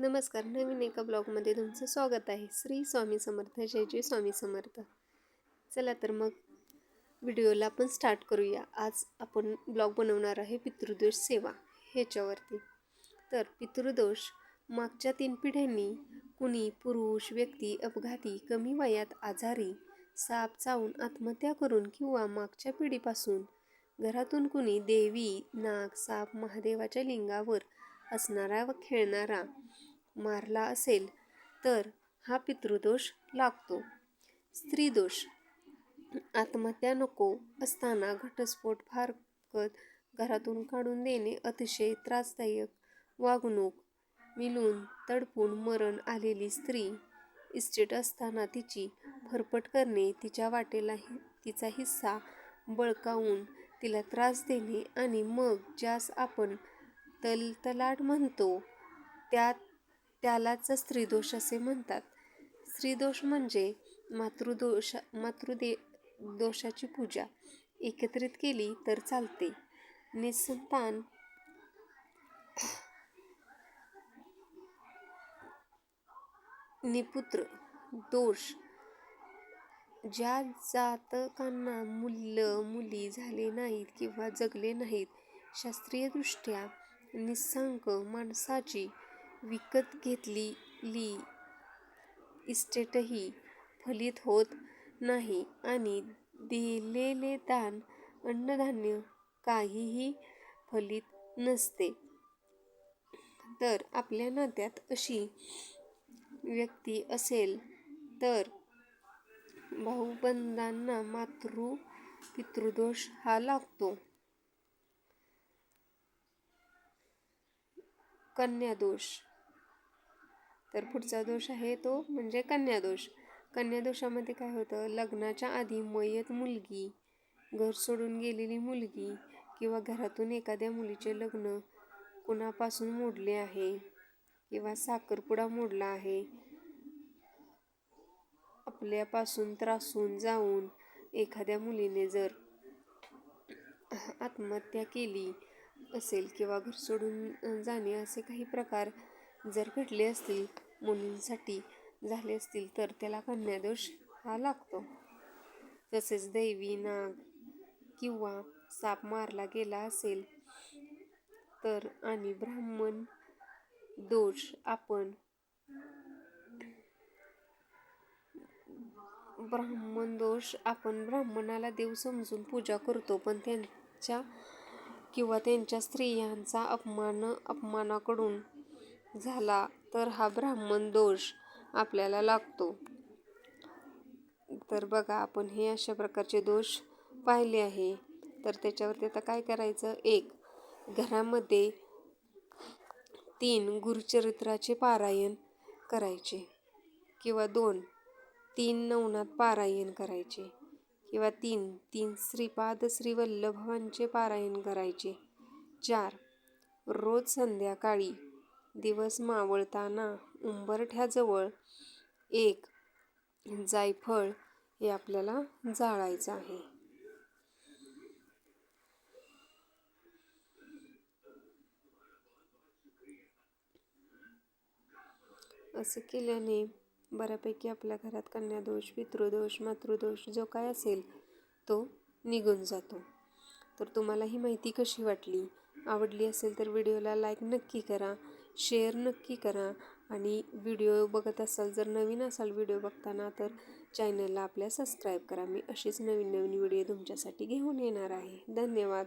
नमस्कार नवीन एका ब्लॉगमध्ये तुमचं स्वागत आहे. श्री स्वामी समर्थ जय जय स्वामी समर्थ. चला तर मग व्हिडिओला आपण स्टार्ट करूया. आज आपण ब्लॉग बनवणार आहे पितृदोष सेवा ह्याच्यावरती. तर पितृदोष मागच्या तीन पिढ्यांनी कुणी पुरुष व्यक्ती अपघाती कमी वयात आजारी साप चावून आत्महत्या करून किंवा मागच्या पिढीपासून घरातून कुणी देवी नाग साप महादेवाच्या लिंगावर असणारा व खेळणारा मारला असेल तर हा पितृदोष लागतो. स्त्रीदोष. आत्महत्या नको असताना घटस्फोट फारकत घरातून काढून देणे अतिशय त्रासदायक वागणूक. मिलून तडपून मरण आलेली स्त्री इस्टेट असताना तिची भरपट करणे तिच्या वाटेला तिचा हिस्सा बळकावून तिला त्रास देणे आणि मग ज्यास आपण तलतलाट म्हणतो त्यात त्यालाच स्त्रीदोष असे म्हणतात. स्त्रीदोष म्हणजे मातृदोष मातृदे दोषाची पूजा. एकत्रित केली तर चालते. निसंतान निपुत्र दोष. ज्या जातकांना मुलं मुली झाले नाहीत किंवा जगले नाहीत शास्त्रीयदृष्ट्या निसंक माणसाची विकत घेतलेली इस्टेटही फलित होत नाही आणि दिलेले दान अन्नधान्य काहीही फलित नसते. तर आपल्या नात्यात अशी व्यक्ती असेल तर भाऊबंदांना मातृ पितृदोष हा लागतो. कन्यादोष तर पुढचा दोष आहे तो म्हणजे कन्यादोष कन्यादोषामध्ये काय होतं? लग्नाच्या आधी मयत मुलगी घर सोडून गेलेली मुलगी किंवा घरातून एखाद्या मुलीचे लग्न कुणापासून मोडले आहे किंवा साखरपुडा मोडला आहे आपल्यापासून त्रासून जाऊन एखाद्या मुलीने जर आत्महत्या केली असेल किंवा घर सोडून जाणे असे काही प्रकार जर घडले असतील मुलींसाठी झाले असतील तर त्याला कन्यादोष हा लागतो. तसेच दैवी नाग किंवा साप मारला गेला असेल तर आणि ब्राह्मण दोष आपण ब्राह्मण दोष आपण ब्राह्मणाला देव समजून पूजा करतो पण त्यांच्या किंवा त्यांच्या स्त्रियांचा अपमान अपमानाकडून झाला तर हा ब्राह्मण दोष आपल्याला लागतो. तर बघा आपण हे अशा प्रकारचे दोष पाहिले आहे. तर त्याच्यावरती आता काय करायचं? एक घरामध्ये तीन गुरुचरित्राचे पारायण करायचे किंवा दोन तीन नवनाथ पारायण करायचे किंवा तीन तीन श्रीपाद श्रीवल्लभांचे पारायण करायचे. चार रोज संध्याकाळी दिवस मावळताना उंबरठ्याजवळ एक जायफळ हे आपल्याला जाळायचं आहे. असं केल्याने बऱ्यापैकी आपल्या घरात कन्यादोष पितृदोष मातृदोष जो काय असेल तो निघून जातो. तर तुम्हाला ही माहिती कशी वाटली? आवडली असेल तर व्हिडिओला लाईक नक्की करा. शेअर नक्की करा. आणि व्हिडिओ बघत असाल जर नवीन असाल व्हिडिओ बघताना तर चॅनलला आपल्या सबस्क्राईब करा. मी अशीच नवीन नवीन व्हिडिओ तुमच्यासाठी घेऊन येणार आहे. धन्यवाद.